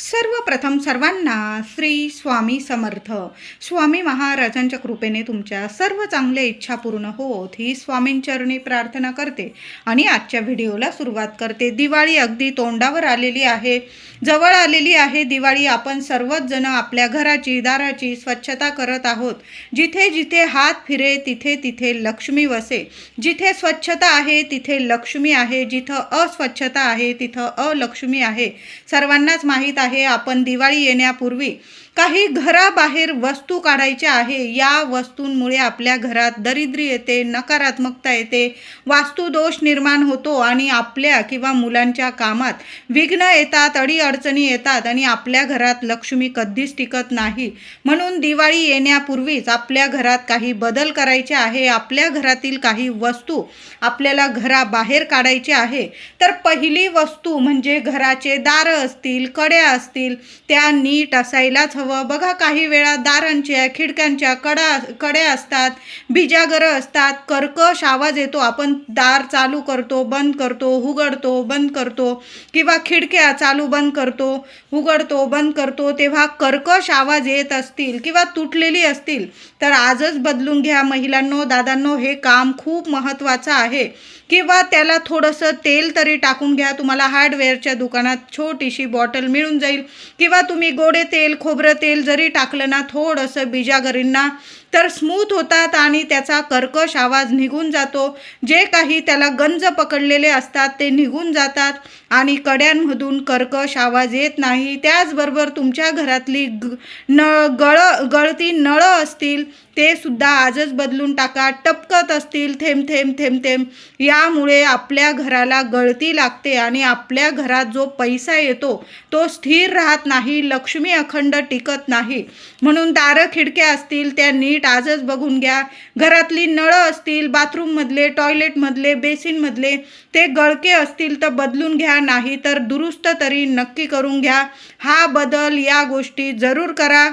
सर्वप्रथम सर्वांना श्री स्वामी समर्थ. स्वामी महाराजांच्या कृपेने तुमच्या सर्व चांगल्या इच्छा पूर्ण होत ही स्वामींचरणी प्रार्थना करते. आणि आजच्या व्हिडिओला सुरुवात करते. दिवाळी अगदी तोंडावर आलेली आहे. जवळ आलेली आहे. दिवाळी आपण सर्वच जण आपल्या घराची दाराची स्वच्छता करत आहोत. जिथे जिथे हात फिरे तिथे तिथे लक्ष्मी वसे. जिथे स्वच्छता आहे तिथे लक्ष्मी आहे. जिथं अस्वच्छता आहे तिथं अलक्ष्मी आहे. सर्वांनाच माहीत आहे आपण दिवाळी येण्यापूर्वी काही घराबाहेर वस्तू काढायच्या आहे या वस्तूंमुळे आपल्या घरात दरिद्री येते नकारात्मकता येते वास्तुदोष निर्माण होतो आणि आपल्या किंवा मुलांच्या कामात विघ्न येतात अडीअडचणी येतात आणि आपल्या घरात लक्ष्मी कधीच टिकत नाही. म्हणून दिवाळी येण्यापूर्वीच आपल्या घरात काही बदल करायचे आहे आपल्या घरातील काही वस्तू आपल्याला घराबाहेर काढायचे आहे. तर पहिली वस्तू म्हणजे घराचे दारं असतील कड्या असतील त्या नीट असायलाच हवं बघा काही वेळा दारांच्या खिडक्यांच्या कडा कड्या असतात बिजागरं असतात कर्कश आवाज येतो आपण दार चालू करतो बंद करतो उघडतो बंद करतो किंवा खिडक्या चालू बंद करतो उघडतो बंद करतो तेव्हा कर्कश आवाज येत असतील किंवा तुटलेली असतील तर आजच बदलून घ्या महिलांनो दादांनो हे काम खूप महत्त्वाचं आहे. किंवा त्याला थोडंसं तेल तरी टाकून घ्या तुम्हाला हार्डवेअरच्या दुकानात छोटीशी बॉटल मिळून जाईल. किंवा तुम्ही गोडे तेल खोबरं तेल जरी टाकलं ना थोडंसं बिजागरींना तर स्मूथ होतात आणि त्याचा कर्कश आवाज निघून जातो. जे काही त्याला गंज पकडलेले असतात ते निघून जातात आणि कड्यांमधून कर्कश आवाज येत नाही. त्याचबरोबर तुमच्या घरातली ग न गळ गळती नळं असतील ते सुद्धा आजच बदलून टाका टपकत असतील थेंब थेंब थेंब थेंब. यामुळे आपल्या घराला गळती लागते आणि आपल्या घरात जो पैसा येतो तो स्थिर राहत नाही लक्ष्मी अखंड टिकत नाही. म्हणून दारं खिडक्या असतील त्या नीट आजच बघून घ्या. घरातली नळं असतील बाथरूममधले टॉयलेटमधले बेसिनमधले ते गळके असतील तर बदलून घ्या नाही तर दुरुस्त तरी नक्की करून घ्या. हा बदल या गोष्टी जरूर करा.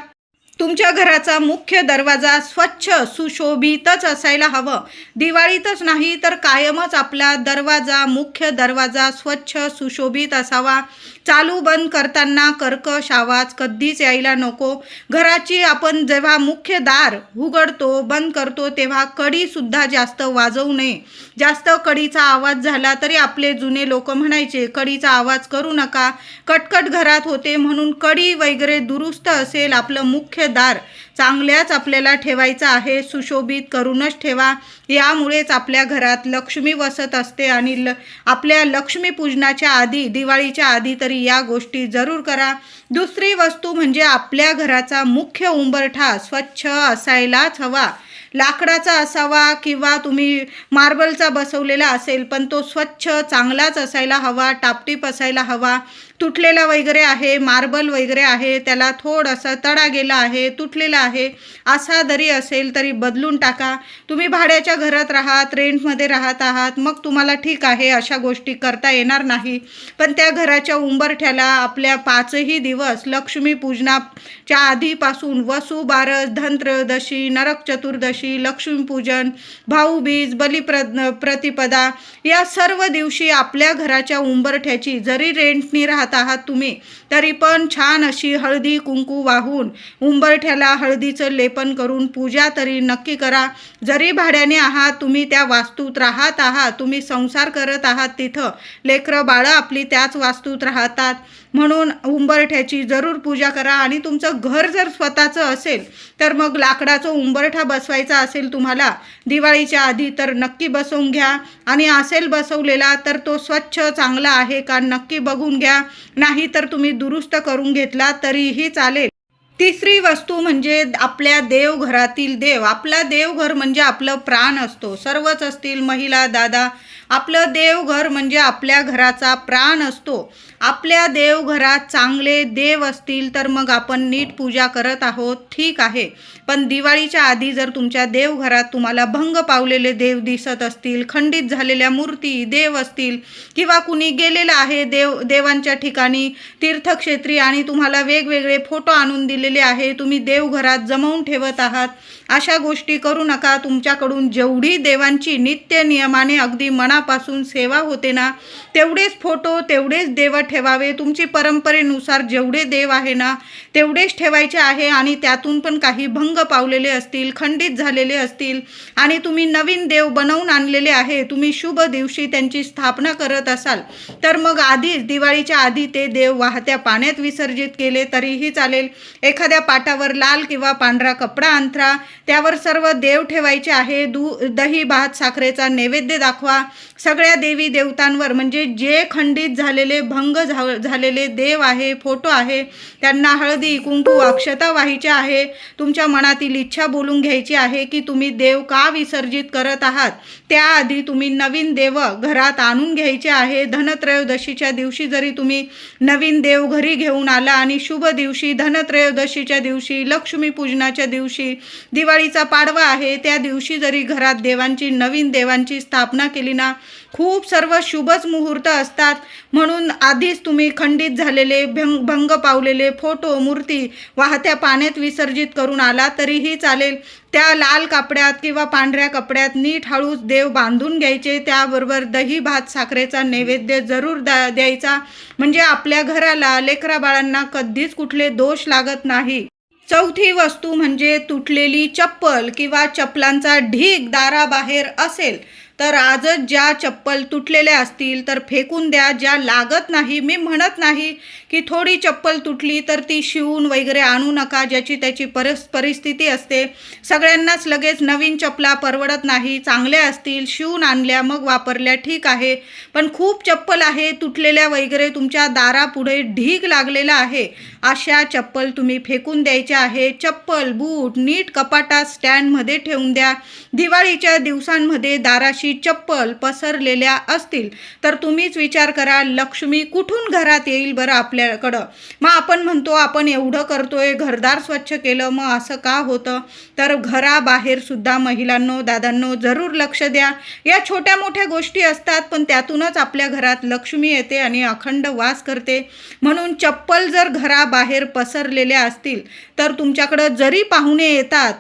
तुमच्या घराचा मुख्य दरवाजा स्वच्छ सुशोभितच असायला हवं. दिवाळीतच नाही तर कायमच आपला दरवाजा मुख्य दरवाजा स्वच्छ सुशोभित असावा. चालू बंद करताना कर्कश आवाज कधीच यायला नको. घराची आपण जेव्हा मुख्य दार उघडतो बंद करतो तेव्हा कडीसुद्धा जास्त वाजवू नये. जास्त कडीचा आवाज झाला तरी आपले जुने लोक म्हणायचे कडीचा आवाज करू नका. कटकट घरात होते म्हणून कडी वगैरे दुरुस्त असेल आपलं मुख्य दार चांगल्याच आपल्याला ठेवायचं आहे सुशोभित करूनच ठेवा. यामुळेच आपल्या घरात लक्ष्मी वसत असते आणि ल आपल्या लक्ष्मीपूजनाच्या आधी दिवाळीच्या आधी तरी या गोष्टी जरूर करा. दुसरी वस्तू म्हणजे आपल्या घराचा मुख्य उंबरठा स्वच्छ असायलाच हवा. लाकडाचा असावा किंवा तुम्ही मार्बलचा बसवलेला असेल पण तो स्वच्छ चांगलाच असायला हवा टापटीप असायला हवा. तुटलेला वगैरे आहे मार्बल वगैरे आहे त्याला थोडासा तडा गेला आहे तुटलेला आहे. असा जरी असेल तरी बदलून टाका. तुम्ही भाड्याच्या घरात राहात रेंटमध्ये राहत आहात मग तुम्हाला ठीक आहे अशा गोष्टी करता येणार नाही. पण त्या घराच्या उंबरठ्याला आपल्या पाचही दिवस लक्ष्मीपूजनाच्या आधीपासून वसू बारस धनत्रयोदशी नरक चतुर्दशी लक्ष्मीपूजन भाऊबीज बलिप्र प्रतिपदा या सर्व दिवशी आपल्या घराच्या उंबरठ्याची जरी रेंटनी राहत आहात तुम्ही. तरी पण छान अशी हळदी कुंकू वाहून उंबरठ्याला हळदीचं लेपन करून पूजा तरी नक्की करा. जरी भाड्याने आहात तुम्ही त्या वास्तूत राहत आहात तुम्ही संसार करत आहात तिथं. लेकरं बाळं आपली त्याच वास्तूत राहतात. म्हणून उंबरठ्याची जरूर पूजा करा. आणि तुमचं घर जर स्वतःचं असेल तर मग लाकडाचं उंबरठा बसवायचा असेल तुम्हाला दिवाळीच्या आधी तर नक्की बसवून घ्या. आणि असेल बसवलेला तर तो स्वच्छ चांगला आहे का नक्की बघून घ्या. नाही तर तुम्ही दुरुस्त करून घेतला तरीही चालेल. तिसरी वस्तू म्हणजे आपल्या देवघरातील देव. आपला देवघर म्हणजे आपलं प्राण असतो. सर्वच असतील महिला दादा आपलं देवघर म्हणजे आपल्या घराचा प्राण असतो. आपल्या देवघरात चांगले देव असतील तर मग आपण नीट पूजा करत आहोत ठीक आहे. पण दिवाळीच्या आधी जर तुमच्या देवघरात तुम्हाला भंग पावलेले देव दिसत असतील खंडित झालेल्या मूर्ती देव असतील किंवा कुणी गेलेलं आहे देव देवांच्या ठिकाणी तीर्थक्षेत्री आणि तुम्हाला वेगवेगळे फोटो आणून दिलेले आहे तुम्ही देवघरात जमवून ठेवत आहात अशा गोष्टी करू नका. तुमच्याकडून जेवढी देवांची नित्य नियमाने अगदी मनापासून सेवा होते ना तेवढेच फोटो तेवढेच देव ठेवावे. तुमची परंपरेनुसार जेवढे देव आहे ना तेवढेच ठेवायचे आहे आणि त्यातून पण काही भंग पावलेले असतील खंडित झालेले असतील आणि तुम्ही नवीन देव बनवून आणलेले आहे. तुम्ही शुभ दिवशी त्यांची स्थापना करत असाल. तर मग आधीच दिवाळीच्या आधी ते देव वाहत्या पाण्यात विसर्जित केले तरीही चालेल. एखाद्या पाटावर लाल किंवा पांढरा कपडा अंथरा त्यावर सर्व देव ठेवायचे आहे. दू दही भात साखरेचा नैवेद्य दाखवा. सगळ्या देवी देवतांवर म्हणजे जे खंडित झालेले भंग झा झालेले देव आहे फोटो आहे त्यांना हळदी कुंकू अक्षता व्हायचे आहे तुमच्या मनातील इच्छा बोलून घ्यायची आहे की तुम्ही देव का विसर्जित करत आहात? त्याआधी तुम्ही नवीन देव घरात आणून घ्यायचे आहे. धनत्रयोदशीच्या दिवशी जरी तुम्ही नवीन देव घरी घेऊन आला आणि शुभ दिवशी धनत्रयोदशीच्या दिवशी लक्ष्मी पूजनाच्या दिवशी दिवाळीचा पाडवा आहे त्या दिवशी जरी घरात देवांची नवीन देवांची स्थापना केली ना खूप सर्व शुभच मुहूर्त असतात. म्हणून आधीच तुम्ही खंडित झालेले भंग भंग पावलेले फोटो मूर्ती वाहत्या पाण्यात विसर्जित करून आला तरीही चालेल. त्या लाल कापड्यात किंवा पांढऱ्या कपड्यात नीट हळूच देव बांधून घ्यायचे. त्याबरोबर दही भात साखरेचा नैवेद्य जरूर द्यायचा. म्हणजे आपल्या घराला लेकरा बाळांना कधीच कुठले दोष लागत नाही. चौथी वस्तू म्हणजे तुटलेली चप्पल किंवा चप्पलांचा ढीग दाराबाहेर असेल. तर आजच ज्या चप्पल तुटलेल्या असतील तर फेकून द्या. ज्या लागत नाही मी म्हणत नाही की थोडी चप्पल तुटली तर ती शिवून वगैरे आणू नका ज्याची त्याची परस परिस्थिती असते. सगळ्यांनाच लगेच नवीन चपला परवडत नाही. चांगल्या असतील शिवून आणल्या मग वापरल्या ठीक आहे. पण खूप चप्पल आहे तुटलेल्या वगैरे तुमच्या दारापुढे ढीग लागलेला आहे. अशा चप्पल तुम्ही फेकून द्यायच्या आहे. चप्पल बूट नीट कपाटात स्टँडमध्ये ठेवून द्या. दिवाळीच्या दिवसांमध्ये दाराशी चप्पल पसरलेल्या असतील. तर तुम्हीच विचार करा लक्ष्मी कुठून घरात येईल बरं आपल्याकडं? मग आपण म्हणतो आपण एवढं करतोय घरदार स्वच्छ केलं मग असं का होतं? तर घराबाहेर सुद्धा महिलांनो दादांनो जरूर लक्ष द्या. या छोट्या मोठ्या गोष्टी असतात पण त्यातूनच आपल्या घरात लक्ष्मी येते आणि अखंड वास करते. म्हणून चप्पल जर घराबाहेर पसरलेल्या असतील तर तुमच्याकडं जरी पाहुणे येतात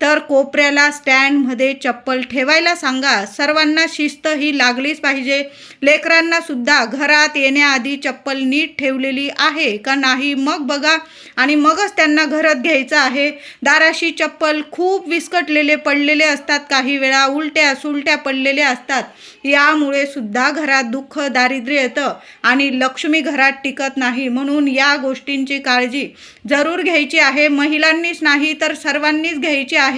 तर कोपऱ्याला स्टँडमध्ये चप्पल ठेवायला सांगा. सर्वांना शिस्त ही लागलीच पाहिजे. लेकरांनासुद्धा घरात येण्याआधी चप्पल नीट ठेवलेली आहे का नाही मग बघा. आणि मगच त्यांना घरात घ्यायचं आहे. दाराशी चप्पल खूप विस्कटलेले पडलेले असतात. काही वेळा उलट्या सुलट्या पडलेल्या असतात. यामुळे सुद्धा घरात दुःख दारिद्र्य येतं आणि लक्ष्मी घरात टिकत नाही. म्हणून या गोष्टींची काळजी जरूर घ्यायची आहे. महिलांनीच नाही तर सर्वांनीच घ्यायची आहे.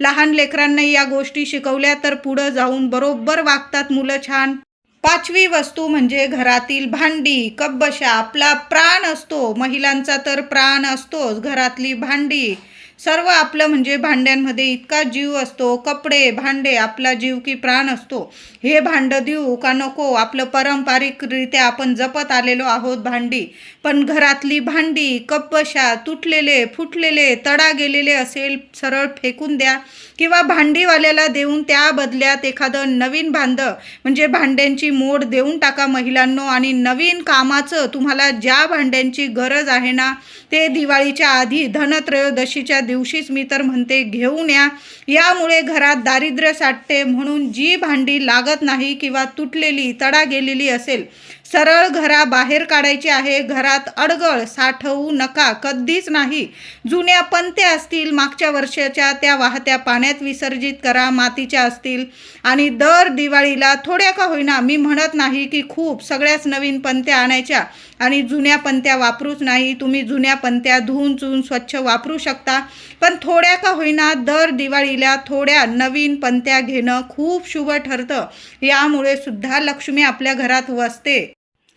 लहान लेकरांना या गोष्टी शिकवल्या तर पुढं जाऊन बरोबर वागतात मुलं छान. पाचवी वस्तू म्हणजे घरातील भांडी कब्बशा आपला प्राण असतो. महिलांचा तर प्राण असतोच घरातली भांडी. सर्व आपलं म्हणजे भांड्यांमध्ये इतका जीव असतो कपडे भांडे आपला जीव की प्राण असतो. हे भांडं देऊ का नको? आपलं पारंपरिकरित्या आपण जपत आलेलो आहोत भांडी. पण घरातली भांडी कपशा तुटलेले फुटलेले तडा गेलेले असेल सरळ फेकून द्या. किंवा भांडीवाल्याला देऊन त्या बदल्यात एखादं नवीन भांडं म्हणजे भांड्यांची मोड देऊन टाका महिलांनो आणि नवीन कामाचं तुम्हाला ज्या भांड्यांची गरज आहे ना ते दिवाळीच्या आधी धनत्रयोदशीच्या दिवशीच मी तर म्हणते घेऊन या. यामुळे घरात दारिद्र्य साठते म्हणून जी भांडी लागत नाही किंवा तुटलेली तडा गेलेली असेल सरळ घराबाहेर काढायची आहे. घरात अडगळ साठवू नका. कधीच नाही. जुन्या पंत्या असतील मागच्या वर्षाच्या त्या वाहत्या पाण्यात विसर्जित करा. मातीच्या असतील. आणि दर दिवाळीला थोड्या का होईना मी म्हणत नाही की खूप. सगळ्याच नवीन पंत्या आणायच्या आणि जुन्या पंत्या वापरूच नाही. तुम्ही जुन्या पंत्या धुवून चुवून स्वच्छ वापरू शकता. पण थोड्या का होईना दर दिवाळीला थोड्या नवीन पंत्या घेणं खूप शुभ ठरतं. यामुळे सुद्धा लक्ष्मी आपल्या घरात वसते.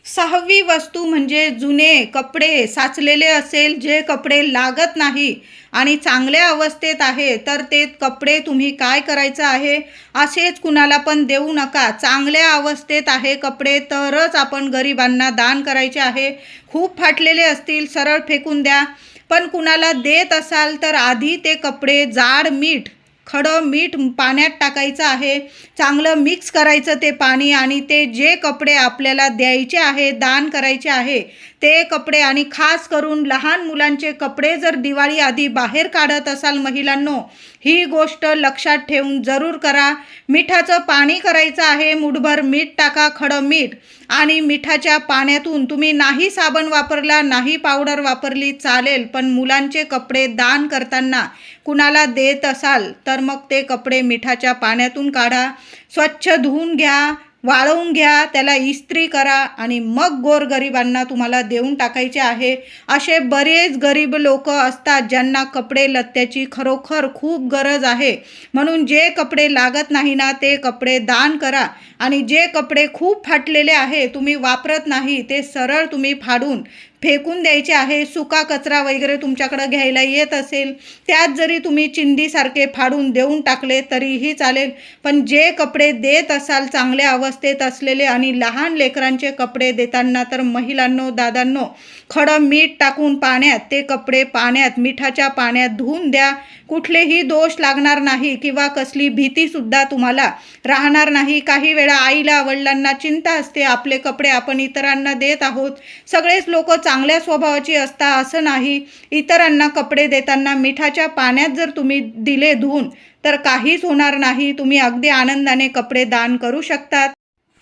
सहावी वस्तू म्हणजे जुने कपडे साचलेले असेल जे कपडे लागत नाही आणि चांगल्या अवस्थेत आहे तर ते कपडे तुम्ही काय करायचं आहे? असेच कुणाला पण देऊ नका. चांगल्या अवस्थेत आहे कपडे तरच आपण गरिबांना दान करायचे आहे. खूप फाटलेले असतील सरळ फेकून द्या. पण कुणाला देत असाल तर आधी ते कपडे जाड मीठ खडं मीठ पाण्यात टाकायचं आहे. चांगलं मिक्स करायचं ते पाणी आणि ते जे कपडे आपल्याला द्यायचे आहे दान करायचे आहे ते कपडे आणि खास करून लहान मुलांचे कपडे जर दिवाळी आधी बाहेर काढत असाल महिलांनो ही गोष्ट लक्षात ठेवून जरूर करा. मिठाचं पाणी करायचं आहे मुठभर मीठ टाका खडं मीठ. आणि मिठाच्या पाण्यातून तुम्ही नाही साबण वापरला नाही पावडर वापरली चालेल पण मुलांचे कपडे दान करताना कुणाला देत असाल तर मग ते कपडे मिठाच्या पाण्यातून काढा. स्वच्छ धुवून घ्या. वाळवून घ्या त्याला इस्त्री करा आणि मग गोरगरिबांना तुम्हाला देऊन टाकायचे आहे. असे बरेच गरीब लोक असतात ज्यांना कपडे लत्त्याची खरोखर खूप गरज आहे. म्हणून जे कपडे लागत नाही ना ते कपडे दान करा. आणि जे कपडे खूप फाटलेले आहे तुम्ही वापरत नाही ते सरळ तुम्ही फाडून फेकून द्यायचे आहे सुका कचरा वगैरे तुमच्याकडं घ्यायला येत असेल त्यात जरी तुम्ही चिंदीसारखे फाडून देऊन टाकले तरीही चालेल. पण जे कपडे देत असाल चांगल्या अवस्थेत असलेले आणि लहान लेकरांचे कपडे देताना तर महिलांनो दादांनो खडं मीठ टाकून पाण्यात ते कपडे पाण्यात मिठाच्या पाण्यात धुवून द्या. कुठलेही दोष लागणार नाही किंवा कसली भीतीसुद्धा तुम्हाला राहणार नाही. काही वेळा आईला वडिलांना चिंता असते. आपले कपडे आपण इतरांना देत आहोत. सगळेच लोक चांगल्या स्वभावाची असता असं नाही. इतरांना कपडे देताना मिठाच्या पाण्यात जर तुम्ही दिले धुवून तर काहीच होणार नाही. तुम्ही अगदी आनंदाने कपडे दान करू शकतात.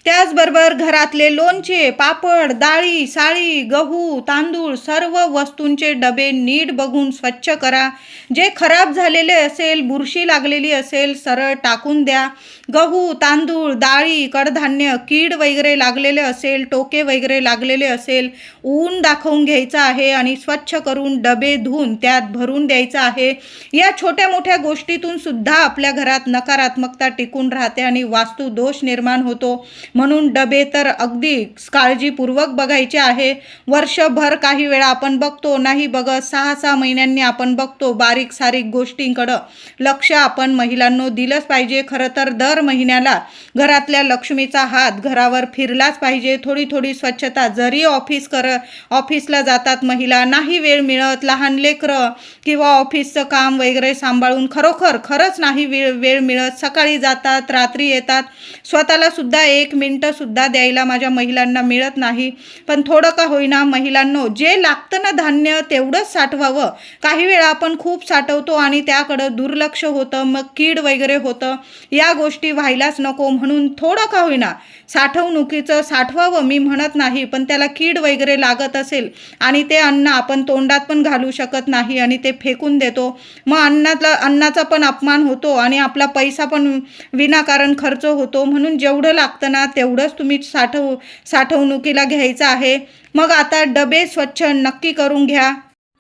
त्याचबरोबर घरातले लोणचे पापड डाळी साळी गहू तांदूळ सर्व वस्तूंचे डबे नीट बघून स्वच्छ करा. जे खराब झालेले असेल बुरशी लागलेली असेल सरळ टाकून द्या. गहू तांदूळ डाळी कडधान्य कीड वगैरे लागलेले असेल टोके वगैरे लागलेले असेल ऊन दाखवून घ्यायचं आहे आणि स्वच्छ करून डबे धुवून त्यात भरून द्यायचं आहे. या छोट्या मोठ्या गोष्टीतून सुद्धा आपल्या घरात नकारात्मकता टिकून राहते आणि वास्तू दोष निर्माण होतो. म्हणून डबे तर अगदी काळजीपूर्वक बघायचे आहे. वर्षभर काही वेळा आपण बघतो नाही बघत. सहा सहा महिन्यांनी आपण बघतो बारीक सारीक गोष्टींकडं लक्ष आपण महिलांनो दिलंच पाहिजे. खरं तर दर महिन्याला घरातल्या लक्ष्मीचा हात घरावर फिरलाच पाहिजे. थोडी थोडी स्वच्छता जरी ऑफिस कर ऑफिसला जातात महिला नाही वेळ मिळत. लहान लेकरं किंवा ऑफिसचं काम वगैरे सांभाळून खरोखर खरंच नाही वेळ वेळ मिळत. सकाळी जातात रात्री येतात. स्वतःला सुद्धा एक मिळ मिनटंसुद्धा द्यायला माझ्या महिलांना मिळत नाही. पण थोडं का होईना महिलांनो जे लागतं ना धान्य तेवढंच साठवावं. काही वेळा आपण खूप साठवतो आणि त्याकडं दुर्लक्ष होतं मग कीड वगैरे होतं. या गोष्टी व्हायलाच नको म्हणून थोडं का होईना साठवणुकीचं साठवावं मी म्हणत नाही पण त्याला कीड वगैरे लागत असेल आणि ते अन्न आपण तोंडात पण घालू शकत नाही आणि ते फेकून देतो. मग अन्नातला अन्नाचा पण अपमान होतो आणि आपला पैसा पण विनाकारण खर्च होतो म्हणून जेवढं लागतं ना तेवढंच तुम्ही साठव साठवणुकीला घ्यायचं आहे. मग आता डबे स्वच्छ नक्की करून घ्या.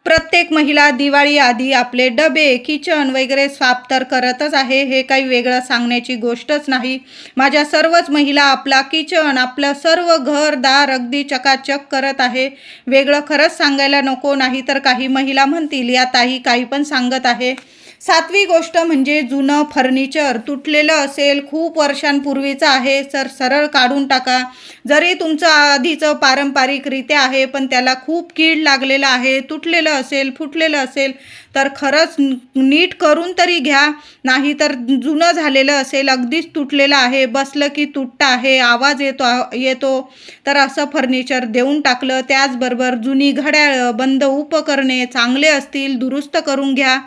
प्रत्येक महिला दिवाळी आधी आपले डबे किचन वगैरे साफ तर करतच आहे हे काही वेगळं सांगण्याची गोष्टच नाही. माझ्या सर्वच महिला आपला किचन आपलं सर्व घर दार अगदी चकाचक करत आहे. वेगळं खरंच सांगायला नको नाही तर काही महिला म्हणतील या ताई काही पण सांगत आहे. सातवी गोष्ट म्हणजे जुनं फर्निचर. तुटलेलं असेल खूप वर्षांपूर्वीचं आहे सर सरळ काढून टाका. जरी तुमचं आधीचं पारंपरिकरित्या आहे पण त्याला खूप कीड लागलेलं आहे. तुटलेलं असेल फुटलेलं असेल तर खरंच नीट करून तरी घ्या. नाही तर जुनं झालेलं असेल अगदीच तुटलेलं आहे. बसलं की तुटतं आहे आवाज येतो येतो. तर असं फर्निचर देऊन टाकलं. त्याचबरोबर जुनी घड्याळं बंद उपकरणे चांगले असतील दुरुस्त करून घ्या.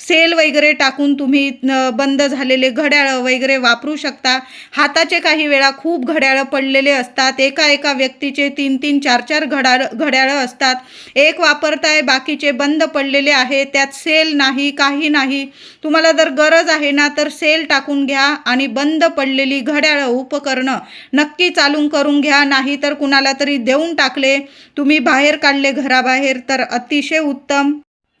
सेल वगैरे टाकून तुम्ही बंद झालेले घड्याळं वगैरे वापरू शकता. हाताचे काही वेळा खूप घड्याळं पडलेले असतात. एका एका व्यक्तीचे तीन तीन चार चार घड्याळ घड्याळं असतात. एक वापरताय बाकीचे बंद पडलेले आहे. त्यात सेल नाही काही नाही. तुम्हाला जर गरज आहे ना तर सेल टाकून घ्या आणि बंद पडलेली घड्याळं उपकरणं नक्की चालून करून घ्या. नाही तर कुणाला तरी देऊन टाकले. तुम्ही बाहेर काढले घराबाहेर तर अतिशय उत्तम.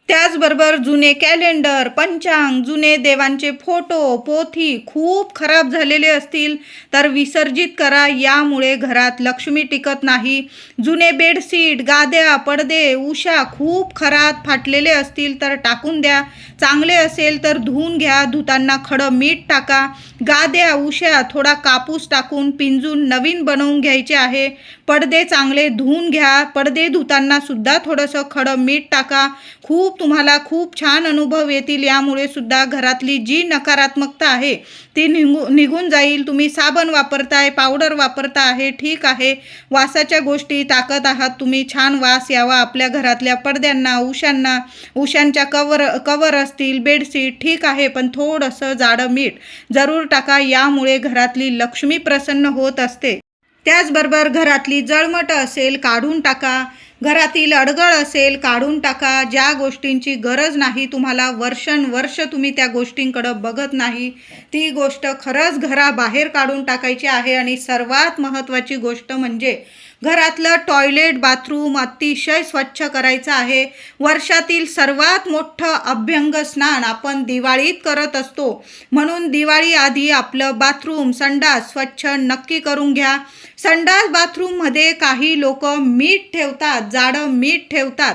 त्याचबरोबर जुने कॅलेंडर पंचांग जुने देवांचे फोटो पोथी खूप खराब झालेले असतील तर विसर्जित करा. यामुळे घरात लक्ष्मी टिकत नाही. जुने बेडशीट गाद्या पडदे उशा खूप खराब फाटलेले असतील तर टाकून द्या. चांगले असेल तर धुवून घ्या. धुताना खडं मीठ टाका. गाद्या उशा थोडा कापूस टाकून पिंजून नवीन बनवून घ्यायचे आहे. पडदे चांगले धुवून घ्या. पडदे धुताना सुद्धा थोडंसं खडं मीठ टाका. खूप खूप तुम्हाला खूप छान अनुभव येतील. यामुळे सुद्धा घरातली जी नकारात्मकता आहे ती निघू निघून जाईल. तुम्ही साबण वापरताय पावडर वापरता आहे ठीक आहे. वासाच्या गोष्टी ताकत आहात. तुम्ही छान वास यावा. आपल्या घरातल्या पडद्यांना उशांना उशांच्या कवर कवर असतील बेडशीट ठीक आहे. पण थोडंसं जाडं मीठ जरूर टाका. यामुळे घरातली लक्ष्मी प्रसन्न होत असते. त्याचबरोबर घरातली जळमट असेल काढून टाका. घरातील अडगळ असेल काढून टाका. ज्या गोष्टींची गरज नाही तुम्हाला वर्षानुवर्ष तुम्ही त्या गोष्टींकडं बघत नाही. ती गोष्ट खरंच घराबाहेर काढून टाकायची आहे आणि सर्वात महत्त्वाची गोष्ट म्हणजे घरातलं टॉयलेट बाथरूम अतिशय स्वच्छ करायचं आहे. वर्षातील सर्वात मोठं अभ्यंग स्नान आपण दिवाळीत करत असतो. म्हणून दिवाळी आधी आपलं बाथरूम संडास स्वच्छ नक्की करून घ्या. संडास बाथरूममध्ये काही लोक मीठ ठेवतात जाडं मीठ ठेवतात.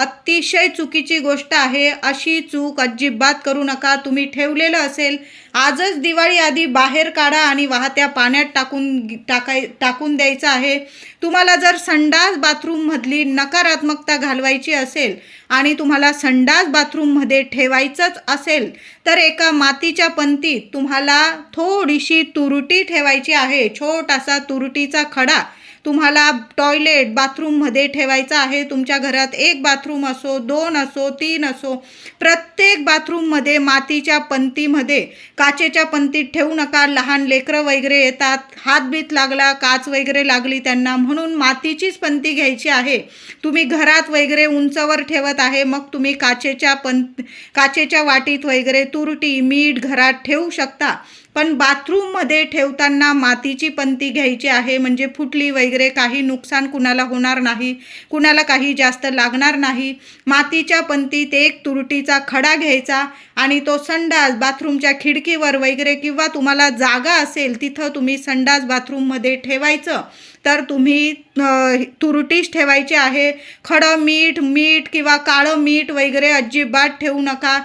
अतिशय चुकीची गोष्ट आहे. अशी चूक अजिबात करू नका. तुम्ही ठेवलेलं असेल आजच दिवाळी आधी बाहेर काढा आणि वाहत्या पाण्यात टाकून टाकाय टाकून द्यायचं आहे. तुम्हाला जर संडास बाथरूममधली नकारात्मकता घालवायची असेल आणि तुम्हाला संडास बाथरूममध्ये ठेवायचंच असेल तर एका मातीच्या पंतीत तुम्हाला थोडीशी तुरुटी ठेवायची आहे. छोटासा तुरुटीचा खडा तुम्हाला टॉयलेट बाथरूममध्ये ठेवायचं आहे. तुमच्या घरात एक बाथरूम असो दोन असो तीन असो प्रत्येक बाथरूममध्ये मातीच्या पंतीमध्ये काचेच्या पंतीत ठेवू नका. लहान लेकरं वगैरे येतात हातबीत लागला काच वगैरे लागली त्यांना. म्हणून मातीचीच पंती घ्यायची आहे. तुम्ही घरात वगैरे उंचवर ठेवत आहे मग तुम्ही काचेच्या पं काचेच्या वाटीत वगैरे तुरटी मीठ घरात ठेवू शकता. पण बाथरूममध्ये ठेवताना मातीची पंती घ्यायची आहे म्हणजे फुटली वगैरे काही नुकसान कुणाला होणार नाही कुणाला काही जास्त लागणार नाही. मातीच्या पंतीत एक तुरटीचा खडा घ्यायचा आणि तो संडास बाथरूमच्या खिडकीवर वगैरे किंवा तुम्हाला जागा असेल तिथं तुम्ही संडास बाथरूममध्ये ठेवायचं. तर तुम्ही तुरटीच ठेवायची आहे. खडं मीठ मीठ किंवा काळं मीठ वगैरे अजिबात ठेवू नका.